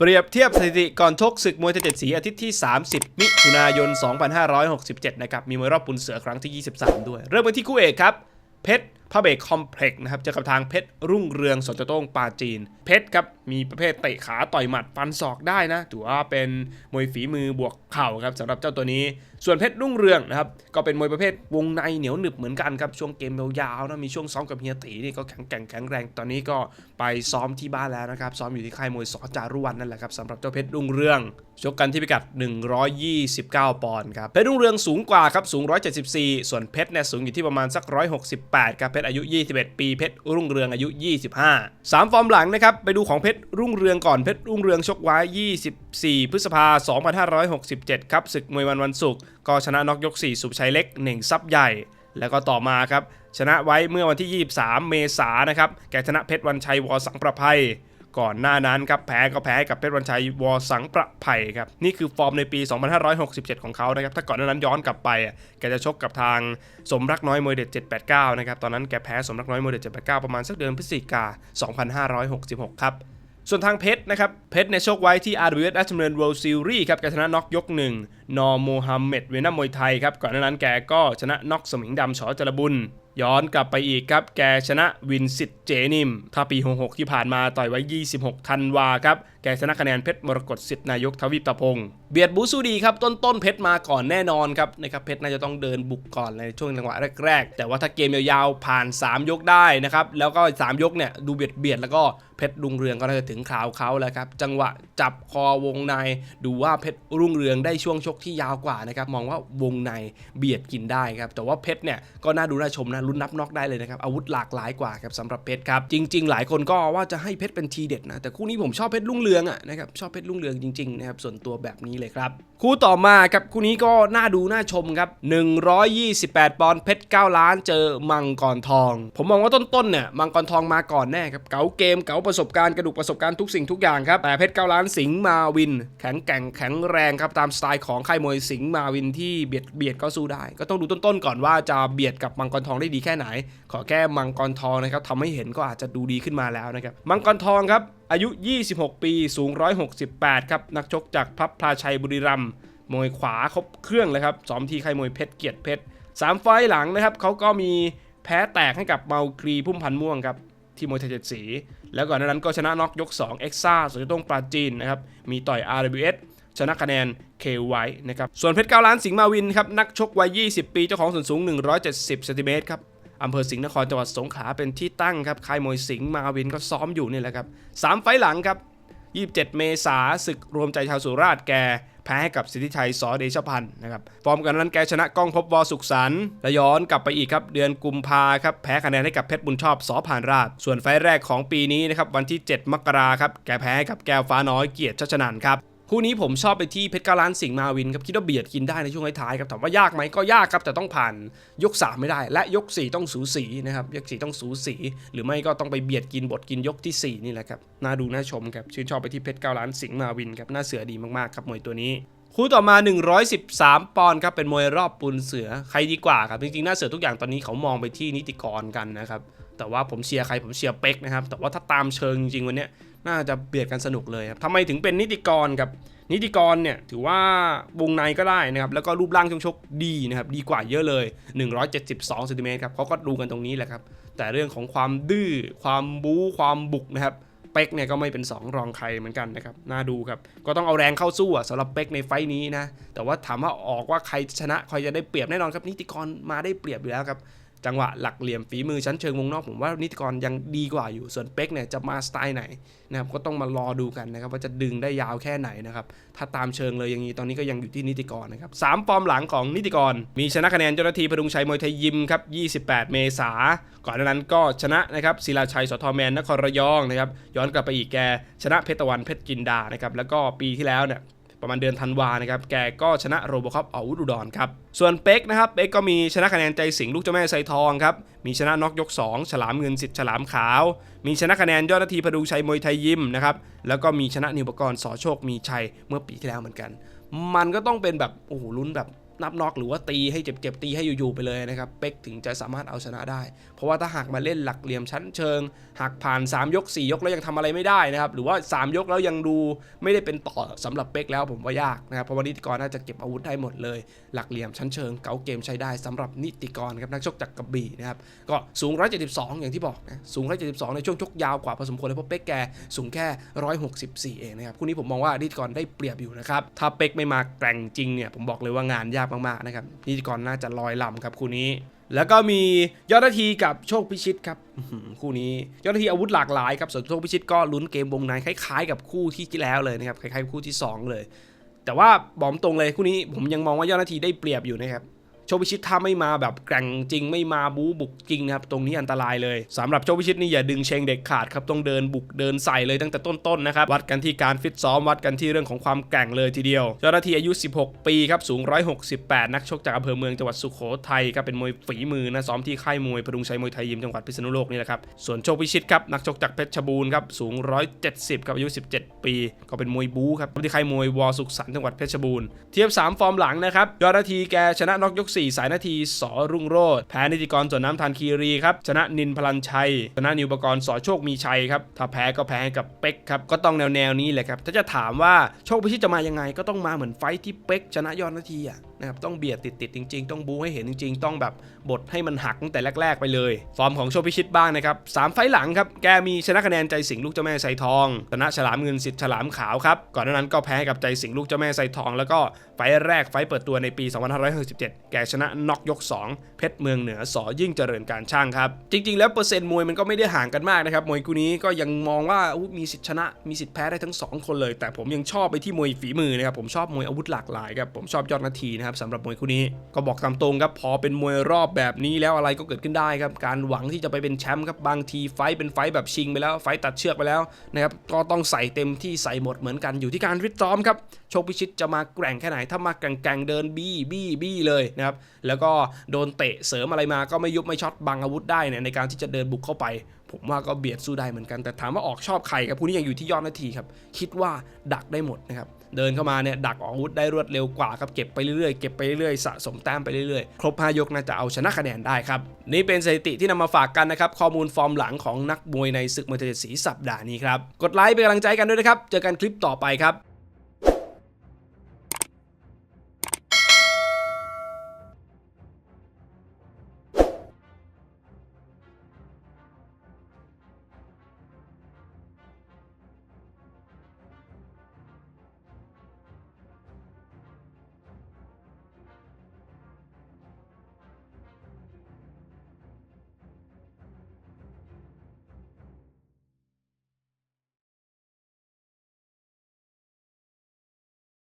เปรียบเทียบสถิติก่อนชกศึกมวยทยเจ็ดสีอาทิตย์ที่ 30 มิถุนายน 2567 นะครับ มีมวยรอบปุนเสือครั้งที่ 23 ด้วย เริ่มกันที่คู่เอกครับ เพชรพระเบกคอมเพล็กซ์นะครับเจอกับทางเพชรรุ่งเรืองสนจโต้งปาจีน เพชรครับ มีประเภทเตะขาต่อยหมัดฟันศอกได้นะ ถือว่าเป็นมวยฝีมือบวกเข่าครับสำหรับเจ้าตัวนี้ ส่วนเพชรรุ่งเรืองนะครับ ก็เป็นมวยประเภทวงในเหนียวหนึบเหมือนกันครับ ช่วงเกมยาวๆนะ มีช่วงซ้อมกับเฮียตีนี่ก็แข็งแกร่งแข็งแรง ตอนนี้ก็ไปซ้อมที่บ้านแล้วนะครับ ซ้อมอยู่ที่ค่ายมวยสจารุวันนั่นแหละครับสำหรับเจ้าเพชรรุ่งเรืองชกกันที่พิกัด 129 ปอนด์ครับ เพชรรุ่งเรืองสูงกว่าครับ สูง 174 ส่วนเพชรเนี่ยสูงอยู่ที่ประมาณสัก 168 ครับ เพชรอายุ 21 ปี เพชรรุ่งเรืองอายุ 25 3 ฟอร์มหลังนะครับ ไปดูของเพชรรุ่งเรืองก่อนเพชรรุ่งเรืองชกไว้ 24 พฤษภา 2567 ครับศึกมวยวันวันศุกร์ก็ชนะน็อกยก 4 สุบชัยเล็กเหน่งซับใหญ่ แล้วก็ต่อมาครับ ชนะไว้เมื่อวันที่ 23 เมษายนนะครับแกชนะเพชรวันชัยวอสังประภัยก่อนหน้านั้นครับแพ้ก็แพ้ให้กับเพชรวันชัยวอสังประไผ่ครับนี่คือฟอร์มในปี 2567 ของเขานะครับถ้าก่อนหน้านั้นย้อนกลับไปอะแกจะชกกับทางสมรักน้อยมวยเด็ด 789 นะครับตอนนั้นแกแพ้สมรักน้อยมวยเด็ด 789 ประมาณสักเดือนพฤศจิกา 2566 ครับ ส่วนทางเพชรนะครับ เพชรในโชกไว้ที่ RWS ราชดำเนิน World Series ครับแกชนะน็อกยกหนึ่งนอโมฮัมเหม็ดเวนัมมวยไทยครับ ก่อนหน้านั้นแกก็ชนะน็อกสมิงดำฉอจรบุญ ย้อนกลับไปอีกครับ แกชนะวินสิทธ์เจนิมถ้าปี 66 ที่ผ่านมาต่อยไว้ 26 ธันวาครับแกชนะคะแนนเพชรมรกตสิทธินายกทวีปตะพงเบียดบูสู้ดีครับต้นต้นเพชรมาก่อนแน่นอนครับนะครับเพชรน่าจะต้องเดินบุกก่อนในช่วงจังหวะแรก ๆ แต่ว่าถ้าเกมยาวๆผ่าน 3 ยกได้นะครับแล้วก็ 3 ยกเนี่ยดูเบียดเบียดแล้วก็เพชรรุ่งเรืองก็น่าจะถึงคราวเขาแล้วครับจังหวะจับคอวงใน ดูว่าเพชรรุ่งเรืองได้ช่วงชกที่ยาวกว่านะครับมองว่าวงในเบียดกินได้ครับแต่ว่าเพชรเนี่ยก็น่าดูน่าชมนะลุ้นนับน็อกได้เลยนะครับอาวุธหลากหลายกว่าครับสำหรับเพชรครับจริง ๆ หลายคนก็ว่าจะให้เพชรเป็นทีเด็ดนะแต่คู่นี้ผมชอบเพชรรุ่งเรืองอะนะครับชอบเพชรรุ่งเรืองจริงๆนะครับส่วนตัวแบบนี้เลยครับคู่ต่อมาครับคู่นี้ก็น่าดูน่าชมครับ128 ปอนด์เพชร9ล้านเจอมังกรทอง ผมมองว่าต้นๆเนี่ยมังกรทองมาก่อนแน่ครับเก๋าเกมเก๋าประสบการณ์กระดูกประสบการณ์ทุกสิ่งทุกอย่างครับแต่เพชร9ล้านสิงห์มาวิน แข็งแกร่งแข็งแรงครับตามสไตล์ของค่ายมวยสิงห์มาวินที่เบียดเบียดก็สู้ได้ ก็ต้องดูต้นๆก่อนว่าจะเบียดกับมังกรทองได้ดีแค่ไหน ขอแค่มังกรทองนะครับทำให้เห็นก็อาจจะดูดีขึ้นมาแล้วนะครับมังกรทองครับ อายุ 26 ปี สูง 168 ครับ นักชกจากพับพลาชัยบุรีรัมย์มวยขวาครบเครื่องเลยครับซ้อมที่ค่ายมวยเพชรเกียรติเพชรสามไฟหลังนะครับเขาก็มีแพ้แตกให้กับเมาครีพุ่มพันม่วงครับที่มวยไทยเจ็ดสี แล้วก่อนหน้านั้นก็ชนะน็อกยก 2 เอ็กซ่าสุดต้งปราจีนนะครับ มีต่อย RWS ชนะคะแนนเคไว้นะครับ ส่วนเพชรเก้าล้านสิงห์มาวินครับ นักชกวัย 20 ปี เจ้าของส่วนสูง 170 เซนติเมตรครับ อำเภอสิงห์นครจังหวัดสงขลาเป็นที่ตั้งครับค่ายมวยสิงห์มาวินก็ซ้อมอยู่นี่แหละครับสามไฟหลังครับ 27 เมษาศึกรวมใจชาวสุราษฎร์แกแพ้ให้กับสิทธิชัยสอเดชพันธ์นะครับฟอร์มกันนั้นแกชนะกล้องพบวอสุขสันและย้อนกลับไปอีกครับเดือนกุมภาครับแพ้คะแนนให้กับเพชรบุญชอบสอผ่านราช ส่วนไฟแรกของปีนี้นะครับวันที่ 7 มกราครับแกแพ้ให้กับแก้วฟ้าน้อยเกียรติชัชนันครับ คู่นี้ผมชอบไปที่เพชรกาล้านสิงห์มาวินครับคิดว่าเบียดกินได้ในช่วงท้ายๆครับถามว่ายากไหมก็ยากครับแต่ต้องผ่านยก 3 ไม่ได้ และยก 4 ต้องสูสีนะครับยก 4 ต้องสูสี หรือไม่ก็ต้องไปเบียดกินบทกินยกที่ 4 นี่แหละครับน่าดูน่าชมครับชื่นชอบไปที่เพชรกาล้านสิงห์มาวินครับน่าเสือดีมากๆครับมวยตัวนี้คู่ต่อมา 113 ปอนด์ครับ เป็นมวยรอบปูนเสือ ใครดีกว่าครับ จริงๆน่าเสือทุกอย่างตอนนี้เขามองไปที่นิติกรกันนะครับ แต่ว่าผมเชียร์ใครผมเชียร์เป็กนะครับ แต่ว่าถ้าตามเชิงจริงวันนี้ น่าจะเบียดกันสนุกเลยครับทำไมถึงเป็นนิติกรครับนิติกรเนี่ยถือว่าวงในก็ได้นะครับ แล้วก็รูปร่างช่วงชกดีนะครับ ดีกว่าเยอะเลย 172เซนติเมตรครับเขาก็ดูกันตรงนี้แหละครับ แต่เรื่องของความดื้อ ความบู๊ ความบุกนะครับ เป็กเนี่ยก็ไม่เป็น 2 รองใครเหมือนกันนะครับ น่าดูครับ ก็ต้องเอาแรงเข้าสู้อะสำหรับเป็กในไฟนี้นะ แต่ว่าถามว่าออกว่าใครชนะใครจะได้เปรียบแน่นอนครับ นิติกรมาได้เปรียบอยู่แล้วครับ จังหวะหลักเหลี่ยมฝีมือชั้นเชิงวงนอกผมว่านิติกรยังดีกว่าอยู่ส่วนเป็กเนี่ยจะมาสไตล์ไหนนะครับก็ต้องมารอดูกันนะครับว่าจะดึงได้ยาวแค่ไหนนะครับถ้าตามเชิงเลยอย่างนี้ตอนนี้ก็ยังอยู่ที่นิติกรนะครับสามฟอร์มหลังของนิติกร มีชนะคะแนนเจ้าหน้าที่พดุงชัยมวยไทยยิมครับ 28 เมษาก่อนหน้านั้นก็ชนะนะครับศิลาชัยสทแมนนครระยองนะครับย้อนกลับไปอีกแกชนะเพชรตะวันเพชรจินดานะครับแล้วก็ปีที่แล้วเนี่ย ประมาณเดือนธันวานะครับ แกก็ชนะโรบอคอปอาวุธอุดรครับ ส่วนเป็กนะครับเป็กก็มีชนะคะแนนใจสิงลูกเจ้าแม่ไซทองครับ มีชนะน็อกยก 2 ฉลามเงินสิทธิ์ฉลามขาว มีชนะคะแนนยอดนาทีพดุงชัยมวยไทยยิมนะครับ แล้วก็มีชนะนิวปกรณ์สอโชคมีชัยเมื่อปีที่แล้วเหมือนกัน มันก็ต้องเป็นแบบโอ้โหลุ้นแบบ นับน็อกหรือว่าตีให้เจ็บๆตีให้อยู่ๆไปเลยนะครับเป็กถึงจะสามารถเอาชนะได้ เพราะว่าถ้าหากมาเล่นหลักเหลี่ยมชั้นเชิง หากผ่าน 3 ยก 4 ยกแล้วยังทำอะไรไม่ได้นะครับหรือว่า 3 ยกแล้วยังดูไม่ได้เป็นต่อสำหรับเป็กแล้วผมว่ายากนะครับเพราะว่านิติกรน่าจะเก็บอาวุธได้หมดเลย หลักเหลี่ยมชั้นเชิงเก๋าเกมใช้ได้สำหรับนิติกรครับนักชกจากกระบี่นะครับก็สูง 172 อย่างที่บอกนะสูง 172 ในช่วงชกยาวกว่าพอสมควรเลยเพราะเป็กแกสูงแค่ 164 เองนะครับคู่นี้ผมมองว่านิติกรได้เปรียบอยู่นะครับถ้าเป็กไม่มาแกร่งจริงเนี่ยผมบอกเลยว่างานยากมากๆนะครับนิติกรน่าจะลอยลำครับคู่นี้ แล้วก็มียอดนาทีกับโชคพิชิตครับคู่นี้ยอดนาทีอาวุธหลากหลายครับส่วนโชคพิชิตก็ลุ้นเกมวงในคล้ายๆ กับคู่ที่แล้วเลยนะครับคล้ายๆคู่ที่สองเลย แต่ว่าบอกตรงเลยคู่นี้ผมยังมองว่ายอดนาทีได้เปรียบอยู่นะครับ โชคพิชิตถ้าไม่มาแบบแกร่งจริงไม่มาบูบุกจริงนะครับตรงนี้อันตรายเลยสำหรับโชคพิชิตนี่อย่าดึงเชงเด็กขาดครับต้องเดินบุกเดินใส่เลยตั้งแต่ต้นๆนะครับวัดกันที่การฟิตซ้อมวัดกันที่เรื่องของความแกร่งเลยทีเดียวยอดนาทีอายุ 16 ปีครับสูง 168 นักชกจากอำเภอเมืองจังหวัดสุโขทัยครับเป็นมวยฝีมือนะซ้อมที่ค่ายมวยพดุงชัยมวยไทยยิมจังหวัดพิษณุโลกนี่แหละครับส่วนโชคพิชิตครับนักชกจากเพชรบูรณ์ครับสูง 170ครับอายุ 17 ปี ก็เป็นมวยบู๊ครับที่ค่ายมวยวอสุขสันต์จังหวัดเพชรบูรณ์เทียบ 3 ฟอร์มหลังนะครับยอดนาทีแกชนะน็อกยก4 สายนาทีสอรุ่งโรดแพ้นิติกรส่วนน้ำทานคีรีครับชนะนินพลันชัย ชนะนิวปกรณ์สอโชคมีชัยครับถ้าแพ้ก็แพ้ให้กับเป็กครับก็ต้องแนวแนวนี้แหละครับถ้าจะถามว่าโชคพิชิตจะมายังไงก็ต้องมาเหมือนไฟที่เป็กชนะยอดนาทีอะ นะครับต้องเบียดติดติดๆจริง ๆ ต้องบูให้เห็นจริง ๆ ต้องแบบบทให้มันหักตั้งแต่แรก ๆ ไปเลย ฟอร์มของโชคพิชิตบ้างนะครับสามไฟหลังครับแกมีชนะคะแนนใจสิงลูกเจ้าแม่ไซทองชนะฉลามเงินสิทธิ์ฉลามขาวครับก่อนหน้านั้นก็แพ้กับใจสิงลูกเจ้าแม่ไซทอง แล้วก็ไฟแรกไฟเปิดตัวในปี 2567 แกชนะน็อกยก 2 เพชรเมืองเหนือสอยิ่งเจริญการช่างครับจริง ๆ แล้วเปอร์เซ็นต์มวยมันก็ไม่ได้ห่างกันมากนะครับมวยคู่นี้ก็ยังมองว่ามีสิทธิชนะมีสิทธิ์แพ้ได้ทั้ง 2 คนเลย แต่ผมยังชอบไปที่มวยฝีมือนะครับผมชอบมวยอาวุธหลากหลายครับผมชอบยอดนาทีนะครับสำหรับมวยคู่นี้ก็บอกตามตรงครับพอเป็นมวยรอบแบบนี้แล้วอะไรก็เกิดขึ้นได้ครับการหวังที่จะไปเป็นแชมป์ครับบางทีไฟเป็นไฟแบบชิงไปแล้วไฟตัดเชือกไปแล้วนะครับก็ต้องใส่เต็มที่ใส่หมดเหมือนกันอยู่ที่การฟิตซ้อมครับโชคพิชิตจะมาแกร่งแค่ไหนถ้ามาแกร่งๆเดินบี้บี้บี้เลยนะครับแล้วก็โดนเตะเสริมอะไรมาก็ไม่ยุบไม่ช็อตบังอาวุธได้เนี่ยในการที่จะเดินบุกเข้าไป ผมว่าก็เบียดสู้ได้เหมือนกันแต่ถามว่าออกชอบใครครับผู้นี้ยังอยู่ที่ยอดนาทีครับ คิดว่าดักได้หมดนะครับเดินเข้ามาเนี่ยดักออกอาวุธได้รวดเร็วกว่าครับเก็บไปเรื่อยๆเก็บไปเรื่อยๆสะสมแต้มไปเรื่อยๆ ครบ5ยกน่าจะเอาชนะคะแนนได้ครับ นี่เป็นสถิติที่นำมาฝากกันนะครับ ข้อมูลฟอร์มหลังของนักมวยในศึกมวยไทยเจ็ดสีสัปดาห์นี้ครับ กดไลค์เป็นกำลังใจกันด้วยนะครับ เจอกันคลิปต่อไปครับ